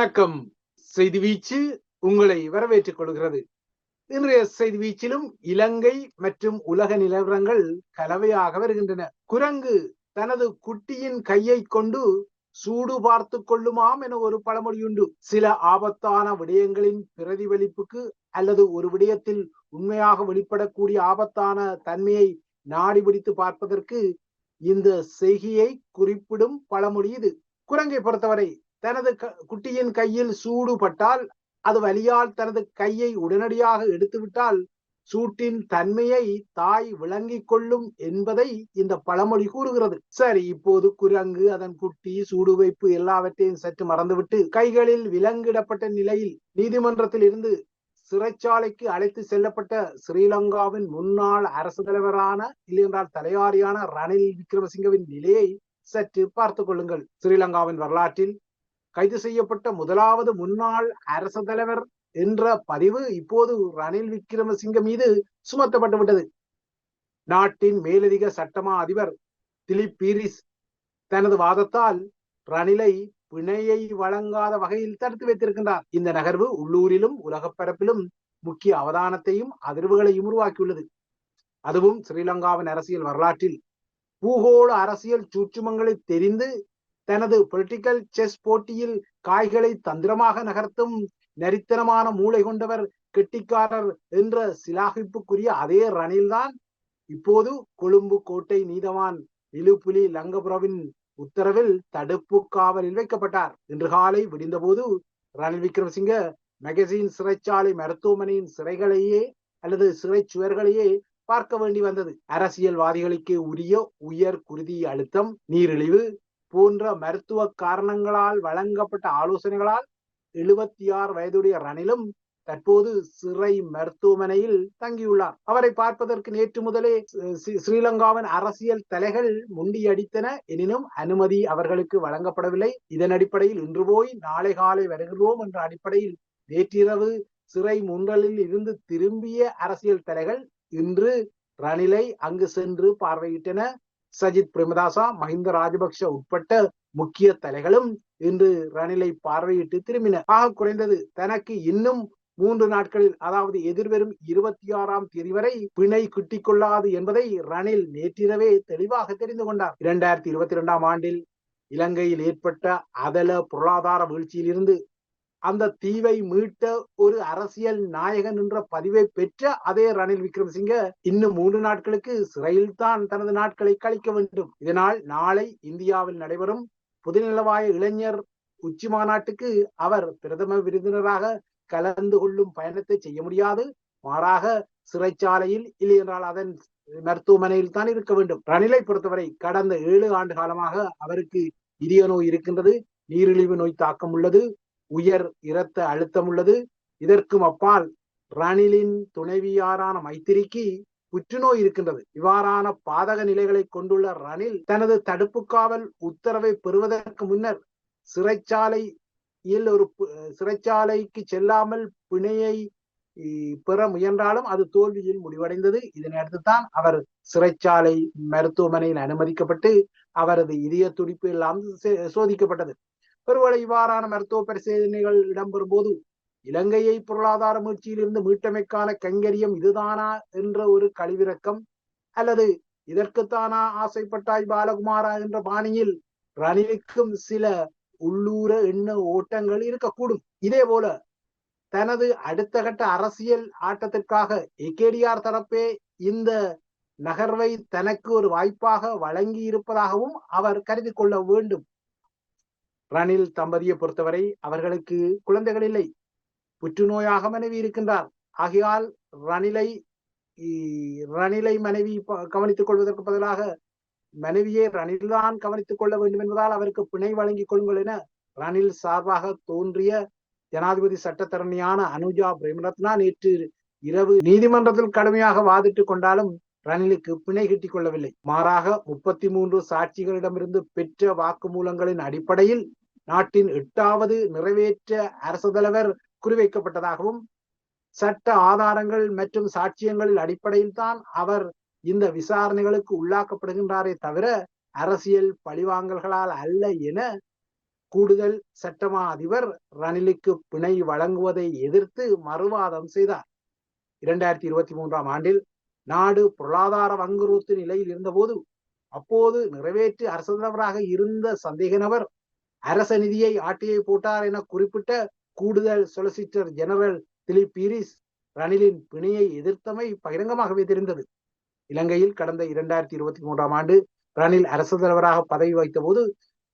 வணக்கம். செய்தி வீச்சு உங்களை வரவேற்றுக் கொள்கிறது. இன்றைய செய்தி வீச்சிலும் இலங்கை மற்றும் உலக நிலவரங்கள் கலவையாக வருகின்றன. குரங்கு தனது குட்டியின் கையை கொண்டு சூடு பார்த்து கொள்ளுமாம் என ஒரு பழமொழியுண்டு. சில ஆபத்தான விடயங்களின் பிரதிபலிப்புக்கு அல்லது ஒரு விடயத்தில் உண்மையாக வெளிப்படக்கூடிய ஆபத்தான தன்மையை நாடி பிடித்து பார்ப்பதற்கு இந்த செய்கையை குறிப்பிடும் பழமொழி இது. குரங்கை பொறுத்தவரை தனது குட்டியின் கையில் சூடு பட்டால் அது வலியால் தனது கையை உடனடியாக எடுத்துவிட்டால் சூட்டின் தன்மையை தாய் விளங்கிக் கொள்ளும் என்பதை இந்த பழமொழி கூறுகிறது. சரி இப்போது குரங்கு அதன் குட்டி சூடு வைப்பு எல்லாவற்றையும் சற்று மறந்துவிட்டு கைகளில் விலங்கிடப்பட்ட நிலையில் நீதிமன்றத்தில் இருந்து சிறைச்சாலைக்கு அழைத்து செல்லப்பட்ட ஸ்ரீலங்காவின் முன்னாள் அரசு தலைவரான இல்லையென்றால் தலையாரியான ரணில் விக்ரமசிங்கவின் நிலையை சற்று பார்த்துக் கொள்ளுங்கள். ஸ்ரீலங்காவின் வரலாற்றில் கைது செய்யப்பட்ட முதலாவது முன்னாள் அரசு தலைவர் என்ற பதிவு இப்போது ரணில் விக்ரமசிங்க மீது சுமத்தப்பட்டு விட்டது. நாட்டின் மேலதிக சட்டமா அதிபர் திலீப் பீரிஸ் தனது வாதத்தால் ரணிலை பிணையை வழங்காத வகையில் தடுத்து வைத்திருக்கின்றார். இந்த நகர்வு உள்ளூரிலும் உலகப் பரப்பிலும் முக்கிய அவதானத்தையும் அதிர்வுகளையும் உருவாக்கியுள்ளது. அதுவும் ஸ்ரீலங்காவின் அரசியல் வரலாற்றில். பூகோள அரசியல் சூற்றுமங்களை தெரிந்து தனது பொலிட்டிக்கல் செஸ் போட்டியில் காய்களை தந்திரமாக நகர்த்தும் நரித்தனமான மூளை கொண்டவர் கெட்டிக்காரர் என்ற சிலாகிப்புக்குரிய அதே ரணில்தான் இப்போது கொழும்பு கோட்டை நீதவான் இலுப்புலி லங்கபுரவின் உத்தரவில் தடுப்பு காவலில் வைக்கப்பட்டார். இன்று காலை விடிந்தபோது ரணில் விக்ரமசிங்க மெகசின் சிறைச்சாலை மருத்துவமனையின் சிறைகளையே அல்லது சிறை சுவர்களையே பார்க்க வேண்டி வந்தது. அரசியல்வாதிகளுக்கு உரிய உயர் குருதி அழுத்தம் நீரிழிவு போன்ற மருத்துவ காரணங்களால் வழங்கப்பட்ட ஆலோசனைகளால் எழுபத்தி ஆறு வயதுடைய ரணிலும் தற்போது சிறை மருத்துவமனையில் தங்கியுள்ளார். அவரை பார்ப்பதற்கு நேற்று முதலே ஸ்ரீலங்காவின் அரசியல் தலைகள் முண்டியடித்தன எனினும் அனுமதி அவர்களுக்கு வழங்கப்படவில்லை. இதன் அடிப்படையில் இன்று போய் நாளை காலை வருகிறோம் என்ற அடிப்படையில் நேற்றிரவு சிறை முன்றலில் இருந்து திரும்பிய அரசியல் தலைகள் இன்று ரணிலை அங்கு சென்று பார்வையிட்டன. சஜித் பிரேமதாசா மஹிந்த ராஜபக்ஷ உட்பட்ட முக்கிய தலைகளும் இன்று ரணிலை பார்வையிட்டு திரும்பின. ஆக குறைந்தது தனக்கு இன்னும் மூன்று நாட்களில் அதாவது எதிர்வரும் இருபத்தி ஆறாம் தேதி வரை பிணை கிட்டிக்கொள்ளாது என்பதை ரணில் நேற்றிரவே தெளிவாக தெரிந்து கொண்டார். இரண்டாயிரத்தி இருபத்தி இரண்டாம் ஆண்டில் இலங்கையில் ஏற்பட்ட அதல பொருளாதார வீழ்ச்சியிலிருந்து அந்த தீவை மீட்ட ஒரு அரசியல் நாயகன் என்ற பதிவை பெற்ற அதே ரணில் விக்ரமசிங்க இன்னும் மூன்று நாட்களுக்கு சிறையில் தான் தனது நாட்களை கழிக்க வேண்டும். இதனால் நாளை இந்தியாவில் நடைபெறும் புதுநிலவாய இளைஞர் உச்சி மாநாட்டுக்கு அவர் பிரதம விருந்தினராக கலந்து கொள்ளும் பயணத்தை செய்ய முடியாது. மாறாக சிறைச்சாலையில் இல்லை என்றால் அதன் மருத்துவமனையில் தான் இருக்க வேண்டும். ரணிலை பொறுத்தவரை கடந்த ஏழு ஆண்டு காலமாக அவருக்கு இதய நோய் இருக்கின்றது. நீரிழிவு நோய் தாக்கம் உள்ளது. உயர் இரத்த அழுத்தம் உள்ளது. இதற்கும் அப்பால் ரணிலின் துணைவியாரான மைத்திரிக்கு புற்றுநோய் இருக்கின்றது. இவ்வாறான பாதக நிலைகளை கொண்டுள்ள ரணில் தனது தடுப்பு காவல் உத்தரவை பெறுவதற்கு முன்னர் சிறைச்சாலையில் ஒரு சிறைச்சாலைக்கு செல்லாமல் பிணையை பெற முயன்றாலும் அது தோல்வியில் முடிவடைந்தது. இதனை அடுத்துத்தான் அவர் சிறைச்சாலை மருத்துவமனையில் அனுமதிக்கப்பட்டு அவரது இதய துடிப்பு எல்லாம் சோதிக்கப்பட்டது. ஒருவேளை இவ்வாறான மருத்துவ பரிசோதனைகள் இடம்பெறும் போது இலங்கையை பொருளாதார மீழ்ச்சியிலிருந்து மீட்டமைக்கான கங்கரியம் இதுதானா என்ற ஒரு கழிவிறக்கம் அல்லது இதற்குத்தானா ஆசைப்பட்டாய் பாலகுமாரா என்ற பாணியில் ரணிலுக்கும் சில உள்ளூர எண்ண ஓட்டங்கள் இருக்கக்கூடும். இதே போல தனது அடுத்த கட்ட அரசியல் ஆட்டத்திற்காக ஏகேடிஆர் தரப்பே இந்த நகர்வை தனக்கு ஒரு வாய்ப்பாக வழங்கி இருப்பதாகவும் அவர் கருதி கொள்ள வேண்டும். ரணில் தம்பதியை பொறுத்தவரை அவர்களுக்கு குழந்தைகள் இல்லை. புற்றுநோயாக மனைவி இருக்கின்றார். ஆகையால் ரணிலை ரணிலை மனைவி கவனித்துக் கொள்வதற்கு பதிலாக மனைவியை ரணில்தான் கவனித்துக் கொள்ள வேண்டும் என்பதால் அவருக்கு பிணை வழங்கிக் கொள்ளுங்கள் என ரணில் சார்பாக தோன்றிய ஜனாதிபதி சட்டத்தரணியான அனுஜா பிரேமரத்னா நேற்று இரவு நீதிமன்றத்தில் கடுமையாக வாதிட்டுக் கொண்டாலும் ரணிலுக்கு பிணை கிட்டிக் கொள்ளவில்லை. மாறாக முப்பத்தி மூன்று சாட்சிகளிடமிருந்து பெற்ற வாக்குமூலங்களின் அடிப்படையில் நாட்டின் எட்டாவது நிறைவேற்ற அரசு தலைவர் குறிவைக்கப்பட்டதாகவும் சட்ட ஆதாரங்கள் மற்றும் சாட்சியங்களின் அடிப்படையில் தான் அவர் இந்த விசாரணைகளுக்கு உள்ளாக்கப்படுகின்றாரே தவிர அரசியல் பழிவாங்கல்களால் அல்ல என கூடுதல் சட்டமா அதிபர் ரணிலுக்கு பிணை வழங்குவதை எதிர்த்து மறுவாதம் செய்தார். இரண்டாயிரத்தி இருபத்தி மூன்றாம் ஆண்டில் நாடு பொருளாதார வங்குரோத்து நிலையில் இருந்தபோது அப்போது நிறைவேற்று அரசு தலைவராக இருந்த சந்தேக நபர் அரச நிதியை ஆட்டியை போட்டார் என குறிப்பிட்ட கூடுதல் சொலிசிட்டர் ஜெனரல் திலீப் பீரிஸ் ரணிலின் பிணையை எதிர்த்தமை பகிரங்கமாகவே தெரிந்தது. இலங்கையில் கடந்த இரண்டாயிரத்தி இருபத்தி மூன்றாம் ஆண்டு ரணில் அரசு தலைவராக பதவி வைத்த போது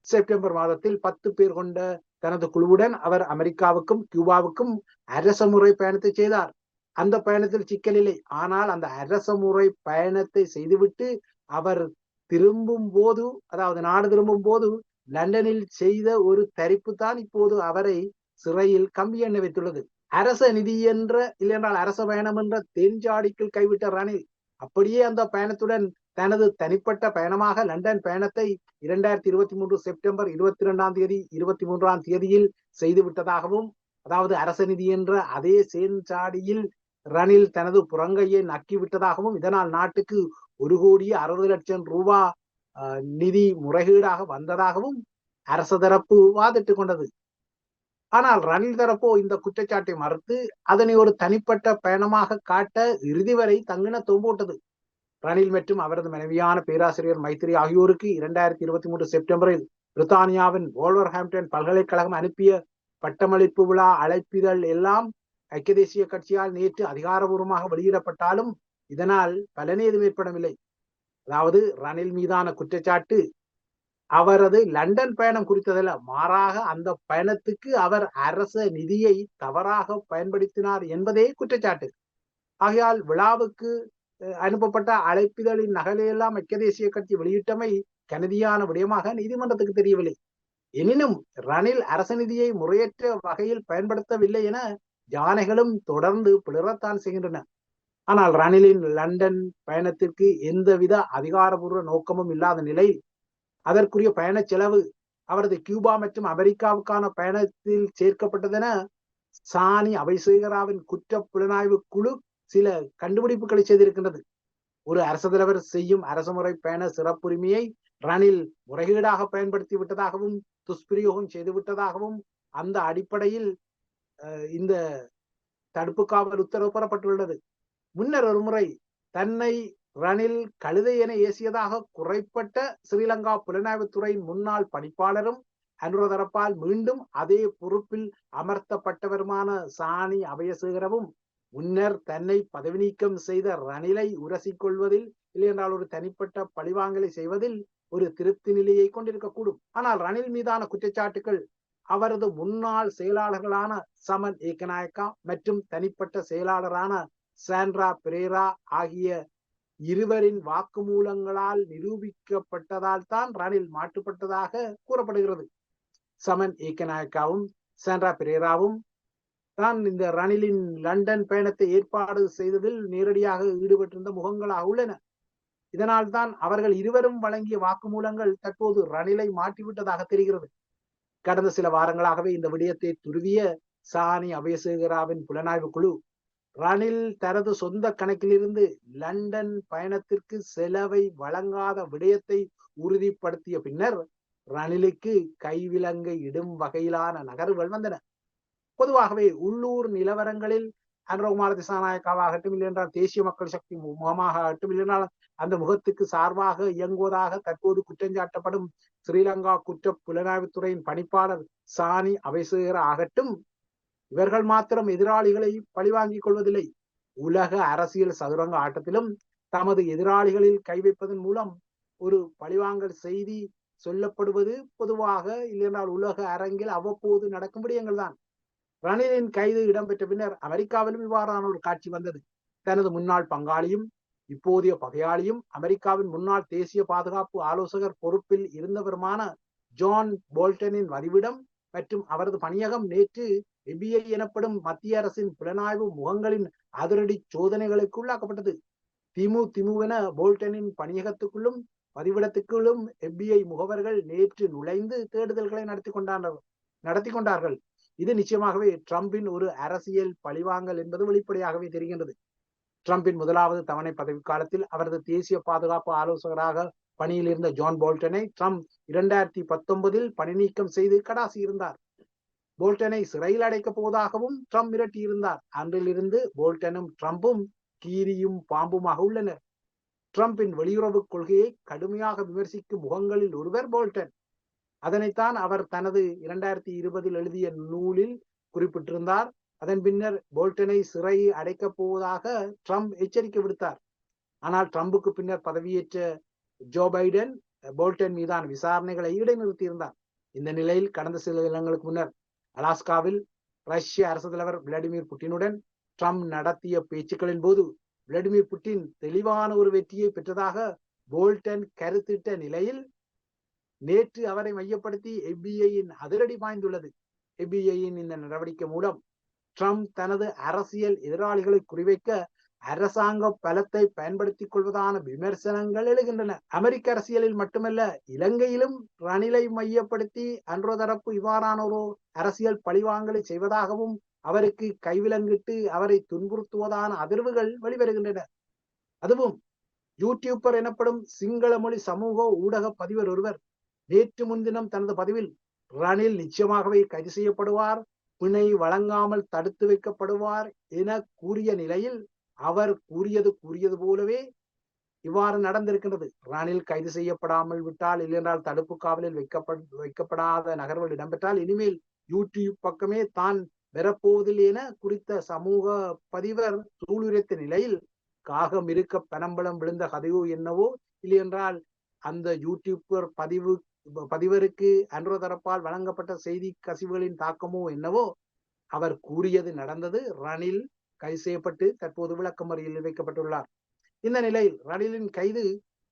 செப்டம்பர் மாதத்தில் பத்து பேர் கொண்ட தனது குழுவுடன் அவர் அமெரிக்காவுக்கும் கியூபாவுக்கும் அரச முறை பயணத்தை செய்தார். அந்த பயணத்தில் சிக்கல் இல்லை. ஆனால் அந்த அரச முறை பயணத்தை செய்துவிட்டு அவர் திரும்பும் போது அதாவது நாடு திரும்பும் போது லண்டனில் செய்த ஒரு தரிப்பு தான் இப்போது அவரை சிறையில் கம்பி எண்ண வைத்துள்ளது. அரச நிதி என்ற இல்லையென்றால் அரச பயணம் என்ற தென்ஜாடிக்குள் கைவிட்ட ரணில் அப்படியே அந்த பயணத்துடன் தனது தனிப்பட்ட பயணமாக லண்டன் பயணத்தை இரண்டாயிரத்தி இருபத்தி மூன்று செப்டம்பர் இருபத்தி இரண்டாம் தேதி இருபத்தி மூன்றாம் தேதியில் செய்துவிட்டதாகவும் அதாவது அரச நிதி என்ற அதே சேன்சாடியில் ரணில் தனது புறங்கையை நக்கிவிட்டதாகவும் இதனால் நாட்டுக்கு ஒரு கோடி அறுபது லட்சம் ரூபாய் நிதி முறைகேடாக வந்ததாகவும் அரச தரப்பு வாதிட்டு கொண்டது. ஆனால் ரணில் தரப்போ இந்த குற்றச்சாட்டை மறுத்து அதனை ஒரு தனிப்பட்ட பயணமாக காட்ட இறுதி வரை தங்கின தொம்போட்டது. ரணில் மற்றும் அவரது மனைவியான பேராசிரியர் மைத்திரி ஆகியோருக்கு இரண்டாயிரத்தி இருபத்தி மூன்று செப்டம்பரில் பிரித்தானியாவின் ஹாம்டன் பல்கலைக்கழகம் அனுப்பிய பட்டமளிப்பு விழா அழைப்பிதழ் எல்லாம் ஐக்கிய தேசிய கட்சியால் நேற்று அதிகாரபூர்வமாக வெளியிடப்பட்டாலும் இதனால் பலனே எதுவும் ஏற்படவில்லை. அதாவது ரணில் மீதான குற்றச்சாட்டு அவரது லண்டன் பயணம் குறித்ததல்ல மாறாக அந்த பயணத்துக்கு அவர் அரச நிதியை தவறாக பயன்படுத்தினார் என்பதே குற்றச்சாட்டு. ஆகையால் விழாவுக்கு அனுப்பப்பட்ட அழைப்பிதழின் நகலையெல்லாம் ஐக்கிய தேசிய கட்சி வெளியிட்டமை கனதியான விடயமாக நீதிமன்றத்துக்கு தெரியவில்லை. எனினும் ரணில் அரச நிதியை முறையற்ற வகையில் பயன்படுத்தவில்லை என யானைகளும் தொடர்ந்து பிளறத்தான் செய்கின்றன. ஆனால் ரணிலின் லண்டன் பயணத்திற்கு எந்தவித அதிகாரபூர்வ நோக்கமும் இல்லாத நிலையில் அதற்குரிய பயண செலவு அவரது கியூபா மற்றும் அமெரிக்காவுக்கான பயணத்தில் சேர்க்கப்பட்டதென சாணி அபைசேகராவின் குற்ற புலனாய்வு குழு சில கண்டுபிடிப்புகளை செய்திருக்கின்றது. ஒரு அரசு தலைவர் செய்யும் அரசுமுறை பயண சிறப்புரிமையை ரணில் முறைகேடாக பயன்படுத்தி விட்டதாகவும் துஷ்பிரயோகம் செய்து விட்டதாகவும் அந்த அடிப்படையில் இந்த தடுப்பு காவல் உத்தரவு பெறப்பட்டுள்ளது. முன்னர் ஒருமுறை தன்னை ரணில் கழுதை என ஏசியதாக குறைப்பட்ட ஸ்ரீலங்கா புலனாய்வுத்துறையின் முன்னாள் பணிப்பாளரும் அனுரதரப்பால் மீண்டும் அதே பொறுப்பில் அமர்த்தப்பட்டவருமான சாணி அபயசேகரவும் முன்னர் தன்னை பதவி நீக்கம் செய்த ரணிலை உரசிக்கொள்வதில் இல்லையென்றால் ஒரு தனிப்பட்ட பழிவாங்கலை செய்வதில் ஒரு திருப்தி நிலையை கொண்டிருக்கக்கூடும். ஆனால் ரணில் மீதான குற்றச்சாட்டுகள் அவரது முன்னாள் செயலாளர்களான சமன் ஏகநாயக்கா மற்றும் தனிப்பட்ட செயலாளரான சாண்ட்ரா பிரேரா ஆகிய இருவரின் வாக்குமூலங்களால் நிரூபிக்கப்பட்டதால் தான் ரணில் மாட்டுப்பட்டதாக கூறப்படுகிறது. சமன் ஏக்கநாயக்காவும் சாண்ட்ரா பிரேராவும் தான் இந்த ரணிலின் லண்டன் பயணத்தை ஏற்பாடு செய்ததில் நேரடியாக ஈடுபட்டிருந்த முகங்களாக உள்ளன. இதனால் தான் அவர்கள் இருவரும் வழங்கிய வாக்குமூலங்கள் தற்போது ரணிலை மாற்றிவிட்டதாக தெரிகிறது. கடந்த சில வாரங்களாகவே இந்த விடயத்தை துருவிய சாணி அபயசேகராவின் புலனாய்வு குழு ரணில் தனது சொந்த கணக்கிலிருந்து லண்டன் பயணத்திற்கு செலவை வழங்காத விடயத்தை உறுதிப்படுத்திய பின்னர் ரணிலுக்கு கைவிலங்கை இடும் வகையிலான நகர்வுகள் வந்தன. பொதுவாகவே உள்ளூர் நிலவரங்களில் அனுரகுமார திசாநாயக்காவாகட்டும் இல்லை என்றால் தேசிய மக்கள் சக்தி முகமாக ஆகட்டும் இல்லையென்றால் அந்த முகத்துக்கு சார்பாக இயங்குவதாக தற்போது குற்றஞ்சாட்டப்படும் ஸ்ரீலங்கா குற்ற புலனாய்வுத்துறையின் பணிப்பாளர் சாணி அவைசேகர ஆகட்டும் இவர்கள் மாத்திரம் எதிராளிகளை பழிவாங்கிக் கொள்வதில்லை. உலக அரசியல் சதுரங்க ஆட்டத்திலும் தமது எதிராளிகளில் கை வைப்பதன் மூலம் ஒரு பழிவாங்கல் செய்தி சொல்லப்படுவது பொதுவாக இல்லையென்றால் உலக அரங்கில் அவ்வப்போது நடக்கும் விடயங்கள் தான் ரணிலின் கைது இடம்பெற்ற பின்னர் அமெரிக்காவிலும் இவ்வாறான ஒரு காட்சி வந்தது. தனது முன்னாள் பங்காளியும் இப்போதைய பகையாளியும் அமெரிக்காவின் முன்னாள் தேசிய பாதுகாப்பு ஆலோசகர் பொறுப்பில் இருந்தவருமான ஜான் போல்டனின் வதிவிடம் மற்றும் அவரது பணியகம் நேற்று எபிஐ எனப்படும் மத்திய அரசின் புலனாய்வு முகங்களின் அதிரடி சோதனைகளுக்கு உள்ளாக்கப்பட்டது திமு திமுவென போல்டனின் பணியகத்துக்குள்ளும் பதிவிடத்துக்குள்ளும் எபிஐ முகவர்கள் நேற்று நுழைந்து தேடுதல்களை நடத்தி கொண்டார்கள் நடத்தி கொண்டார்கள். இது நிச்சயமாகவே ட்ரம்பின் ஒரு அரசியல் பழிவாங்கல் என்பது வெளிப்படையாகவே தெரிகின்றது. ட்ரம்பின் முதலாவது தவணை பதவி காலத்தில் அவரது தேசிய பாதுகாப்பு ஆலோசகராக பணியில் இருந்த ஜான் போல்டனை ட்ரம்ப் இரண்டாயிரத்தி பத்தொன்பதில் பணி நீக்கம் செய்து கடாசி இருந்தார் போல்டனை சிறையில் அடைக்கப் போவதாகவும் ட்ரம்ப் மிரட்டியிருந்தார். அன்றிலிருந்து போல்டனும் ட்ரம்பும் கீரியும் பாம்புமாக உள்ளனர். ட்ரம்பின் வெளியுறவு கொள்கையை கடுமையாக விமர்சிக்கும் முகங்களில் ஒருவர் போல்டன். அதனைத்தான் அவர் தனது இரண்டாயிரத்தி இருபதில் எழுதிய நூலில் குறிப்பிட்டிருந்தார். அதன் பின்னர் போல்டனை சிறை அடைக்கப் போவதாக ட்ரம்ப் எச்சரிக்கை விடுத்தார். ஆனால் ட்ரம்புக்கு பின்னர் பதவியேற்ற ஜோ பைடன் போல்டன் மீதான விசாரணைகளை இடைநிறுத்தியிருந்தார். இந்த நிலையில் கடந்த சில தினங்களுக்கு முன்னர் அலாஸ்காவில் ரஷ்ய அரசு தலைவர் விளாடிமிர் புட்டினுடன் ட்ரம்ப் நடத்திய பேச்சுக்களின் போது விளாடிமிர் புட்டின் தெளிவான ஒரு வெற்றியை பெற்றதாக போல்டன் கருத்திட்ட நிலையில் நேற்று அவரை மையப்படுத்தி எஃபிஐயின் அதிரடி பாய்ந்துள்ளது. எஃபிஐயின் இந்த நடவடிக்கை மூலம் ட்ரம்ப் தனது அரசியல் எதிராளிகளை குறிவைக்க அரசாங்க பலத்தை பயன்படுத்திக் கொள்வதான விமர்சனங்கள் எழுகின்றன. அமெரிக்க அரசியலில் மட்டுமல்ல இலங்கையிலும் ரணிலை மையப்படுத்தி அன்றோ தரப்பு இவ்வாறான ஒரு அரசியல் பழிவாங்கலை செய்வதாகவும் அவருக்கு கைவிலங்கிட்டு அவரை துன்புறுத்துவதான அதிர்வுகள் வெளிவருகின்றன. அதுவும் யூடியூப்பர் எனப்படும் சிங்கள மொழி சமூக ஊடக பதிவர் ஒருவர் நேற்று முன்தினம் தனது பதிவில் ரணில் நிச்சயமாகவே கைது செய்யப்படுவார் பிணை வழங்காமல் தடுத்து வைக்கப்படுவார் என கூறிய நிலையில் அவர் கூறியது கூறியது போலவே இவ்வாறு நடந்திருக்கின்றது. ரணில் கைது செய்யப்படாமல் விட்டால் இல்லையென்றால் தடுப்பு காவலில் வைக்கப்பட வைக்கப்படாத நகர்வுகள் இடம்பெற்றால் இனிமேல் யூடியூப் பக்கமே தான் பெறப்போவதில்லை என குறித்த சமூக பதிவர் சூளுரைத்த நிலையில் காகம் இருக்க பனம்பழம் விழுந்த கதையோ என்னவோ இல்லையென்றால் அந்த யூடியூபர் பதிவு பதிவருக்கு அன்றோ தரப்பால் வழங்கப்பட்ட செய்தி கசிவுகளின் தாக்கமோ என்னவோ அவர் கூறியது நடந்தது. ரணில் கைது செய்யப்பட்டு தற்போது விளக்கமறியில் வைக்கப்பட்டுள்ளார். இந்த நிலையில் ரணிலின் கைது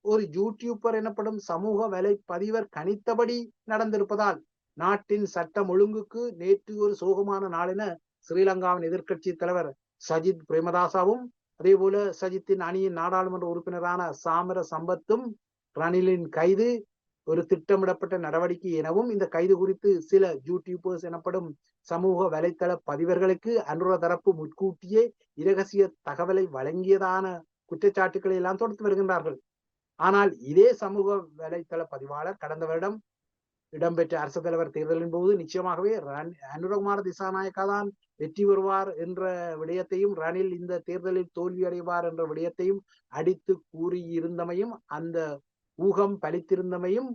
ஒரு யூடியூபர் எனப்படும் சமூக வலை பதிவர் கணித்தபடி நடந்திருப்பதால் நாட்டின் சட்டம் ஒழுங்குக்கு நேற்று ஒரு சோகமான நாளென ஸ்ரீலங்காவின் எதிர்க்கட்சி தலைவர் சஜித் பிரேமதாசாவும் அதே போல சஜித்தின் அணியின் நாடாளுமன்ற உறுப்பினரான சாமர சம்பத்தும் ரணிலின் கைது ஒரு திட்டமிடப்பட்ட நடவடிக்கை எனவும் இந்த கைது குறித்து சில யூடியூபர்ஸ் எனப்படும் சமூக வலைத்தள பதிவர்களுக்கு அன்றுள்ள தரப்பு முன்கூட்டியே இரகசிய தகவலை வழங்கியதான குற்றச்சாட்டுக்களை எல்லாம் தொடுத்து வருகின்றார்கள். ஆனால் இதே சமூக வலைத்தள பதிவாளர் கடந்த வருடம் இடம்பெற்ற அரசு தலைவர் தேர்தலின் போது நிச்சயமாகவே அனுரகுமார திசாநாயக்கா தான் வெற்றி பெறுவார் என்ற விடயத்தையும் ரணில் இந்த தேர்தலில் தோல்வி அடைவார் என்ற விடயத்தையும் அடித்து கூறியிருந்தமையும் அந்த ஊகம் பலித்திருந்தமையும்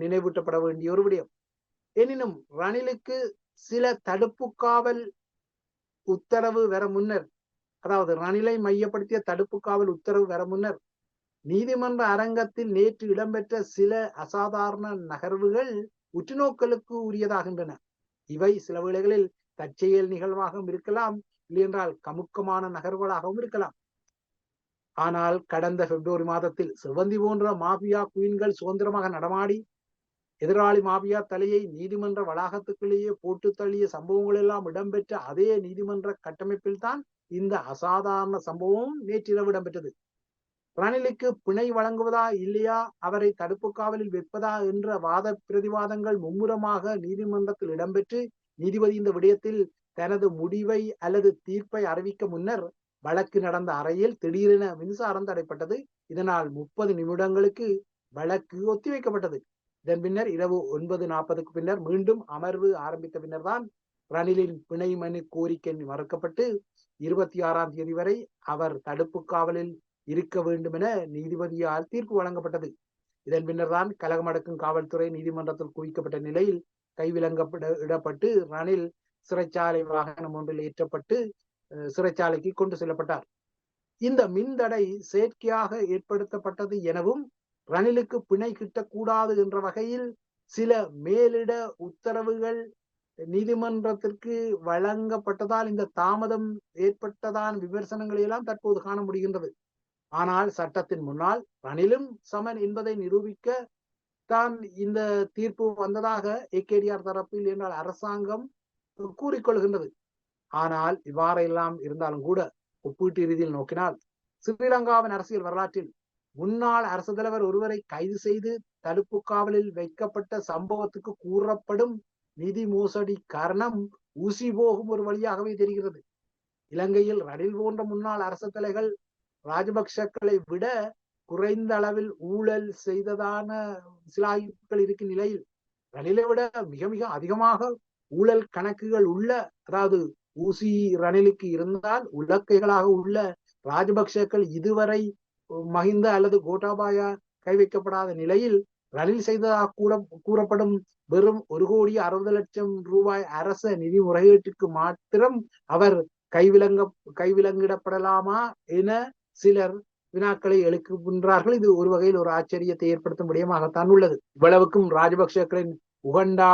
நினைவூட்டப்பட வேண்டிய ஒரு விடயம். எனினும் ரணிலுக்கு சில தடுப்பு காவல் உத்தரவு வர முன்னர் அதாவது ரணிலை மையப்படுத்திய தடுப்பு காவல் உத்தரவு வர முன்னர் நீதிமன்ற அரங்கத்தில் நேற்று இடம்பெற்ற சில அசாதாரண நகர்வுகள் உற்றுநோக்கலுக்கு உரியதாகின்றன. இவை சில வேளைகளில் தற்செயல் நிகழ்வாகவும் இருக்கலாம் இல்லையென்றால் கமுக்கமான நகர்வுகளாகவும் இருக்கலாம். ஆனால் கடந்த பிப்ரவரி மாதத்தில் சிவந்தி போன்ற மாபியா குயின்கள் சுதந்திரமாக நடமாடி எதிராளி மாபியா தலையை நீதிமன்ற வளாகத்துக்குள்ளேயே போட்டு தள்ளிய சம்பவங்கள் எல்லாம் இடம்பெற்ற அதே நீதிமன்ற கட்டமைப்பில் தான் இந்த அசாதாரண சம்பவம் நேற்றிரவு இடம்பெற்றது. ரணிலுக்கு பிணை வழங்குவதா இல்லையா அவரை தடுப்பு காவலில் வைப்பதா என்ற வாத பிரதிவாதங்கள் மும்முரமாக நீதிமன்றத்தில் இடம்பெற்று நீதிபதி இந்த விடயத்தில் தனது முடிவை அல்லது தீர்ப்பை அறிவிக்க முன்னர் வழக்கு நடந்த அறையில் திடீரென மின்சாரம் தடைப்பட்டது. இதனால் முப்பது நிமிடங்களுக்கு வழக்கு ஒத்திவைக்கப்பட்டது. இதன் பின்னர் இரவு ஒன்பது நாற்பதுக்கு பின்னர் மீண்டும் அமர்வு ஆரம்பித்த பின்னர் தான் ரணிலின் பிணை மனு கோரிக்கை மறுக்கப்பட்டு இருபத்தி ஆறாம் தேதி வரை அவர் தடுப்பு காவலில் இருக்க வேண்டும் என நீதிபதியால் தீர்ப்பு வழங்கப்பட்டது. இதன் பின்னர் தான் கலகமடக்கும் காவல்துறை நீதிமன்றத்தில் குவிக்கப்பட்ட நிலையில் கைவிலங்கப்பட இடப்பட்டு ரணில் சிறைச்சாலை வாகனம் ஒன்றில் ஏற்றப்பட்டு சிறைச்சாலைக்கு கொண்டு செல்லப்பட்டார். இந்த மின்தடை செயற்கையாக ஏற்படுத்தப்பட்டது எனவும் ரணிலுக்கு பிணை கிட்டக்கூடாது என்ற வகையில் சில மேலிட உத்தரவுகள் நீதிமன்றத்திற்கு வழங்கப்பட்டதால் இந்த தாமதம் ஏற்பட்டதான் விமர்சனங்களை எல்லாம் தற்போது காண முடிகின்றது. ஆனால் சட்டத்தின் முன்னால் ரணிலும் சமன் என்பதை நிரூபிக்க தான் இந்த தீர்ப்பு வந்ததாக ஏகேடிஆர் தரப்பில் என்றால் அரசாங்கம் கூறிக்கொள்கின்றது. ஆனால் இவ்வாறெல்லாம் இருந்தாலும் கூட ஒப்பீட்டு ரீதியில் நோக்கினால் ஸ்ரீலங்காவின் அரசியல் வரலாற்றில் முன்னாள் அரசு தலைவர் ஒருவரை கைது செய்து தடுப்பு காவலில் வைக்கப்பட்ட சம்பவத்துக்கு கூறப்படும் நிதி மோசடி காரணம் ஊசி போகும் ஒரு வழியாகவே தெரிகிறது. இலங்கையில் ரணில் போன்ற முன்னாள் அரசு தலைகள் ராஜபக்சக்களை விட குறைந்த அளவில் ஊழல் செய்ததான சிலாய்ப்புகள் இருக்கும் நிலையில் ரணிலை விட மிக மிக அதிகமாக ஊழல் கணக்குகள் உள்ள அதாவது ஊசி ரணிலுக்கு இருந்தால் உலக்கைகளாக உள்ள ராஜபக்சேக்கள் இதுவரை மஹிந்த அல்லது கோட்டாபாயா கை வைக்கப்படாத நிலையில் ரணில் செய்ததாக கூட கூறப்படும் வெறும் ஒரு கோடி அறுபது லட்சம் ரூபாய் அரச நிதி முறையீட்டுக்கு மாத்திரம் அவர் கைவிலங்க கைவிலங்கிடப்படலாமா என சிலர் வினாக்களை எழுப்புகின்றார்கள். இது ஒரு வகையில் ஒரு ஆச்சரியத்தை ஏற்படுத்தும் விடயமாகத்தான் உள்ளது. இவ்வளவுக்கும் ராஜபக்சேக்களின் உகண்டா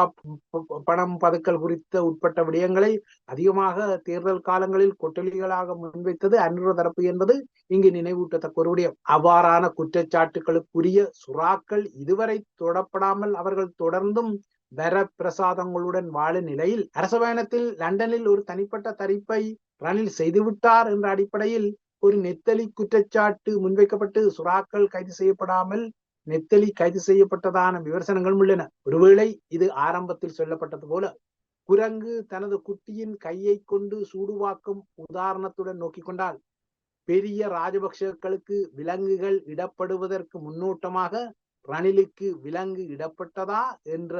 பணம் பதுக்கல் குறித்த உட்பட்ட விடயங்களை அதிகமாக தேர்தல் காலங்களில் கொட்டலிகளாக முன்வைத்தது அன்றுவ தரப்பு என்பது இங்கு நினைவூட்டத்தக்க ஒரு விடயம். அவ்வாறான குற்றச்சாட்டுகளுக்குரிய சுறாக்கள் இதுவரை தொடப்படாமல் அவர்கள் தொடர்ந்தும் வர பிரசாதங்களுடன் வாழும் நிலையில் அரச பயணத்தில் லண்டனில் ஒரு தனிப்பட்ட தரிப்பை ரணில் செய்துவிட்டார் என்ற அடிப்படையில் ஒரு நெத்தலி குற்றச்சாட்டு முன்வைக்கப்பட்டு சுறாக்கள் கைது செய்யப்படாமல் நெத்தலி கைது செய்யப்பட்டதான விமர்சனங்களும் உள்ளன. ஒருவேளை இது ஆரம்பத்தில் சொல்லப்பட்டது போல குரங்கு தனது குட்டியின் கையை கொண்டு சூடுவாக்கும் உதாரணத்துடன் நோக்கி கொண்டால் பெரிய ராஜபக்சர்களுக்கு விலங்குகள் இடப்படுவதற்கு முன்னோட்டமாக ரணிலுக்கு விலங்கு இடப்பட்டதா என்ற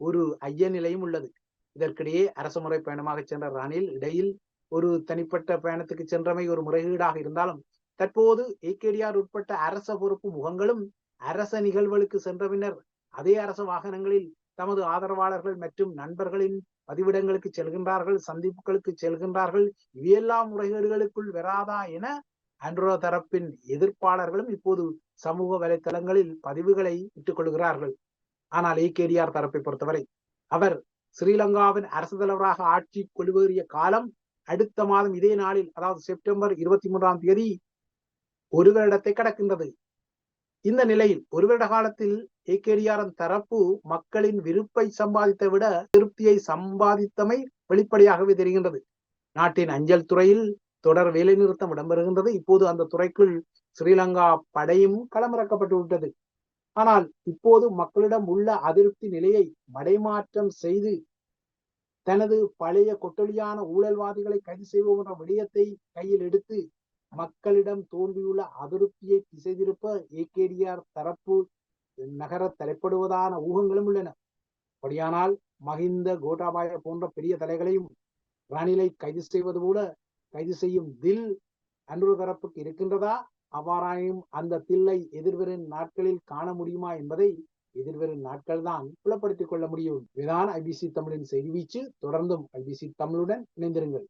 ஒரு ஐய நிலையும் உள்ளது. இதற்கிடையே அரசு முறை பயணமாக சென்ற ரணில் இடையில் ஒரு தனிப்பட்ட பயணத்துக்கு சென்றமை ஒரு முறைகேடாக இருந்தாலும் தற்போது ஏகேடிஆர் உட்பட்ட அரச பொறுப்பு முகங்களும் அரச நிகழ்வுகளுக்கு சென்ற பின்னர் அதே அரச வாகனங்களில் தமது ஆதரவாளர்கள் மற்றும் நண்பர்களின் பதிவிடங்களுக்கு செல்கின்றார்கள் சந்திப்புகளுக்கு செல்கின்றார்கள். இவையெல்லாம் முறைகேடுகளுக்குள் வராதா என ஆண்ட்ரோ தரப்பின் எதிர்ப்பாளர்களும் இப்போது சமூக வலைத்தளங்களில் பதிவுகளை இட்டுக் கொள்கிறார்கள். ஆனால் ஏகேடிஆர் தரப்பை பொறுத்தவரை அவர் ஸ்ரீலங்காவின் அரசு தலைவராக ஆட்சி கொள்வேறிய காலம் அடுத்த மாதம் இதே நாளில் அதாவது செப்டம்பர் இருபத்தி மூன்றாம் தேதி ஒரு வருடத்தை கடக்கின்றது. இந்த நிலையில் ஒரு வருட காலத்தில் ஏகேடிஆரின் தரப்பு மக்களின் விருப்பை சம்பாதித்தை விட திருப்தியை சம்பாதித்தமை வெளிப்படையாகவே தெரிகின்றது. நாட்டின் அஞ்சல் துறையில் தொடர் வேலைநிறுத்தம் இடம்பெறுகின்றது. இப்போது அந்த துறைக்குள் ஸ்ரீலங்கா படையும் களமிறக்கப்பட்டு விட்டது. ஆனால் இப்போது மக்களிடம் உள்ள அதிருப்தி நிலையை மடைமாற்றம் செய்து தனது பழைய கொட்டொலியான ஊழல்வாதிகளை கைது செய்வோம் என்ற விடயத்தை கையில் எடுத்து மக்களிடம் தோன்றியுள்ள அதிருப்தியை திசை திருப்ப ஏகேடிஆர் தரப்பு நகர தலைப்படுவதான ஊகங்களும் உள்ளன. அப்படியானால் மஹிந்த கோட்டாபாய போன்ற பெரிய தலைகளையும் ரணிலை கைது செய்வது போல கைது செய்யும் தில் அன்று தரப்புக்கு இருக்கின்றதா? அவ்வாறாயும் அந்த தில்லை எதிர்வரும் நாட்களில் காண முடியுமா என்பதை எதிர்வரும் நாட்கள் தான் புலப்படுத்திக் கொள்ள முடியும். இதுதான் ஐபிசி தமிழின் செய்தி வீச்சு. தொடர்ந்தும் ஐபிசி தமிழுடன் இணைந்திருங்கள்.